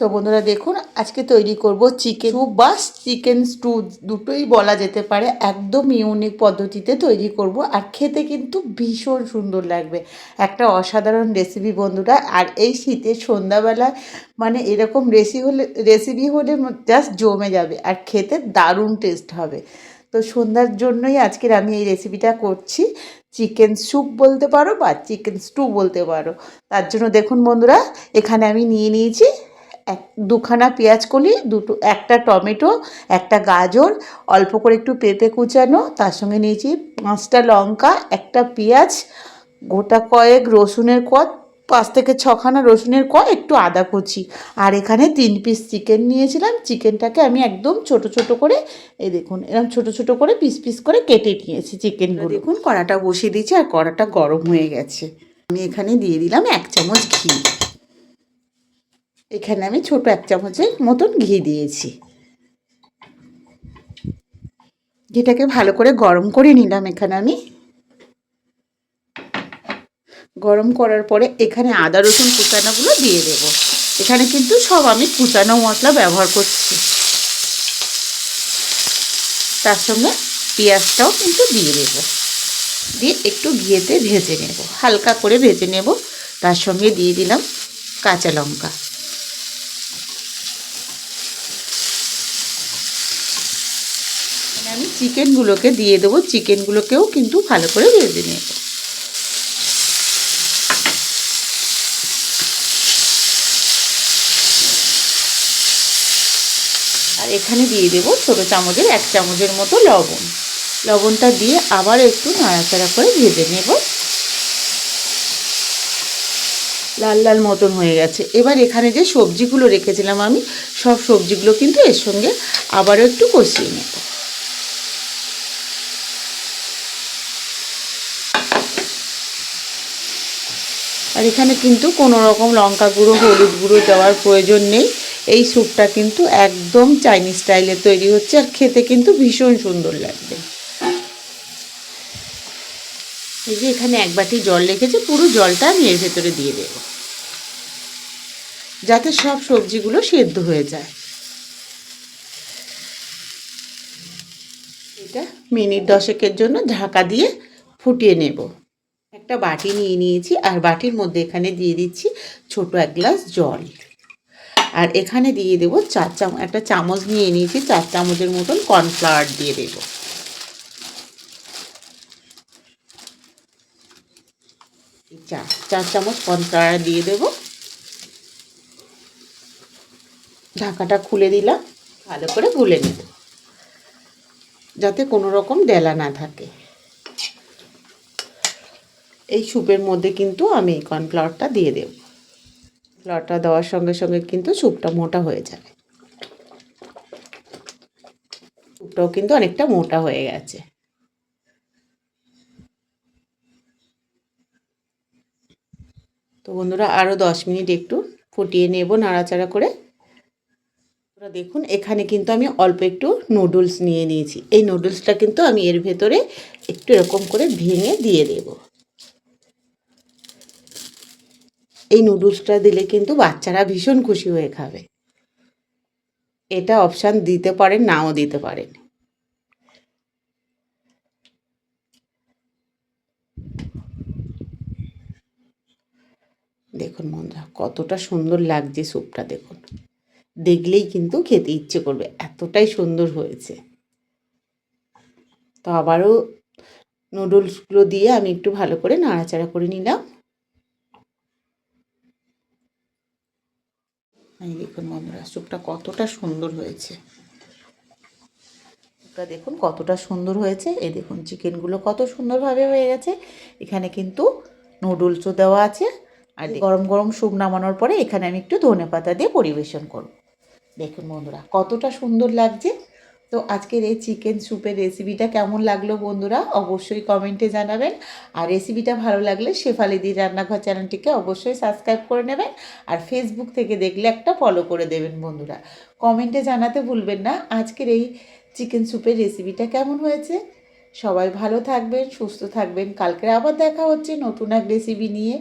তো বন্ধুরা দেখুন, আজকে তৈরি করব চিকেন স্যুপ বা চিকেন স্টু দুটোই বলা যেতে পারে। একদম ইউনিক পদ্ধতিতে তৈরি করব আর খেতে কিন্তু ভীষণ সুন্দর লাগবে। একটা অসাধারণ রেসিপি বন্ধুরা। আর এই শীতের সন্ধ্যাবেলায় মানে এরকম রেসি হলে রেসিপি হলে জাস্ট জমে যাবে আর খেতে দারুণ টেস্ট হবে। তো সন্ধ্যার জন্যই আজকের আমি এই রেসিপিটা করছি। চিকেন স্যুপ বলতে পারো বা চিকেন স্টু বলতে পারো। তার জন্য দেখুন বন্ধুরা, এখানে আমি নিয়ে নিয়েছি এক, দুখানা পেঁয়াজ কলি, দুটো, একটা টমেটো, একটা গাজর, অল্প করে একটু পেঁপে কুচানো, তার সঙ্গে নিয়েছি পাঁচটা লঙ্কা, একটা পেঁয়াজ, গোটা কয়েক রসুনের কোয়া, পাঁচ থেকে ছখানা রসুনের কোয়া, একটু আদা কুচি। আর এখানে তিন পিস চিকেন নিয়েছিলাম চিকেনটাকে আমি একদম ছোট ছোট করে, এই দেখুন এরকম ছোট ছোট করে পিস পিস করে কেটে নিয়েছি চিকেনগুলো দেখুন, কড়াটা বসিয়ে দিয়েছি, আর কড়াটা গরম হয়ে গেছে। আমি এখানে দিয়ে দিলাম এক চামচ ঘি। এখানে আমি ছোট এক চামচের মতন ঘি দিয়েছি। ঘিটাকে ভালো করে গরম করে নিলাম এখানে আমি। গরম করার পরে এখানে আদা, রসুন কুচানোগুলো দিয়ে দেবো। এখানে কিন্তু সব আমি কুচানো মশলা ব্যবহার করছি। তার সঙ্গে পেঁয়াজটাও কিন্তু দিয়ে দেবো। দিয়ে একটু ঘিয়েতে ভেজে নেব। হালকা করে ভেজে নেব। তার সঙ্গে দিয়ে দিলাম কাঁচা লঙ্কা। আমি চিকেনগুলোকে দিয়ে দেবো। চিকেনগুলোকেও কিন্তু ভালো করে ভেজে নেব। আর এখানে দিয়ে দেবো ছোটো চামচের, এক চামচের মতো লবণ। লবণটা দিয়ে আবার একটু নাড়াচাড়া করে ভেজে নেব। লাল লাল মতন হয়ে গেছে। এবার এখানে যে সবজিগুলো রেখেছিলাম আমি, সব সবজিগুলো কিন্তু এর সঙ্গে আবারও একটু কষিয়ে নেব। আর এখানে কিন্তু কোনো রকম লঙ্কা গুঁড়ো, হলুদ গুঁড়ো দেওয়ার প্রয়োজন নেই। এই স্যুপটা কিন্তু একদম চাইনিজ স্টাইলে তৈরি হচ্ছে আর খেতে কিন্তু ভীষণ সুন্দর লাগবে। এই যে এখানে এক বাটি জল রেখেছে, পুরো জলটা আমি এর ভেতরে দিয়ে দেব। যাতে সব সবজিগুলো সেদ্ধ হয়ে যায়। এটা মিনিট দশেকের জন্য ঢাকা দিয়ে ফুটিয়ে নেব। একটা বাটি নিয়ে নিয়েছি আর বাটির মধ্যে এখানে দিয়ে দিচ্ছি ছোট এক গ্লাস জল। আর এখানে দিয়ে দেবো চার চামচ একটা চামচ নিয়ে নিয়েছি, চার চামচের মতন কর্নফ্লাওয়ার দিয়ে দেব। চার চার চামচ কর্নফ্লাওয়ার দিয়ে দেব। ঢাকাটা খুলে দিলাম, ভালো করে গুলে নেব, যাতে কোনো রকম ডেলা না থাকে। এই স্যুপের মধ্যে কিন্তু আমি এই কর্নফ্লাওয়ারটা দিয়ে দেব। ফ্লাওয়ারটা দেওয়ার সঙ্গে সঙ্গে কিন্তু স্যুপটা মোটা হয়ে যাবে। স্যুপটাও কিন্তু অনেকটা মোটা হয়ে গেছে। তো বন্ধুরা আরও দশ মিনিট একটু ফুটিয়ে নেব নাড়াচাড়া করে। দেখুন, এখানে কিন্তু আমি অল্প একটু নুডলস নিয়ে নিয়েছি। এই নুডলসটা কিন্তু আমি এর ভেতরে একটু এরকম করে ভেঙে দিয়ে দেবো। এই নুডলসটা দিলে কিন্তু বাচ্চারা ভীষণ খুশি হয়ে খাবে। এটা অপশান দিতে পারেন, নাও দিতে পারেন। দেখুন বন্ধুরা, কতটা সুন্দর লাগছে স্যুপটা দেখুন। দেখলেই কিন্তু খেতে ইচ্ছে করবে, এতটাই সুন্দর হয়েছে। তো আবারও নুডলসগুলো দিয়ে আমি একটু ভালো করে নাড়াচাড়া করে নিলাম। এই দেখুন বন্ধুরা স্যুপটা কতটা সুন্দর হয়েছে। স্যুপটা দেখুন কতটা সুন্দর হয়েছে। এই দেখুন চিকেনগুলো কত সুন্দরভাবে হয়ে গেছে। এখানে কিন্তু নুডলসও দেওয়া আছে। আর গরম গরম স্যুপ নামানোর পরে এখানে আমি একটু ধনে পাতা দিয়ে পরিবেশন করব। দেখুন বন্ধুরা কতটা সুন্দর লাগছে। তো আজকের এই চিকেন স্যুপের রেসিপিটা কেমন লাগল বন্ধুরা অবশ্যই কমেন্টে জানাবেন। আর রেসিপিটা ভালো লাগলে শেফালি শেফালিদি রান্নাঘর চ্যানেলটিকে অবশ্যই সাবস্ক্রাইব করে নেবেন আর ফেসবুক থেকে দেখলে একটা ফলো করে দেবেন বন্ধুরা। কমেন্টে জানাতে ভুলবেন না আজকের এই চিকেন স্যুপের রেসিপিটা কেমন হয়েছে? সবাই ভালো থাকবেন, সুস্থ থাকবেন। কালকে আবার দেখা হচ্ছে নতুন এক রেসিপি নিয়ে।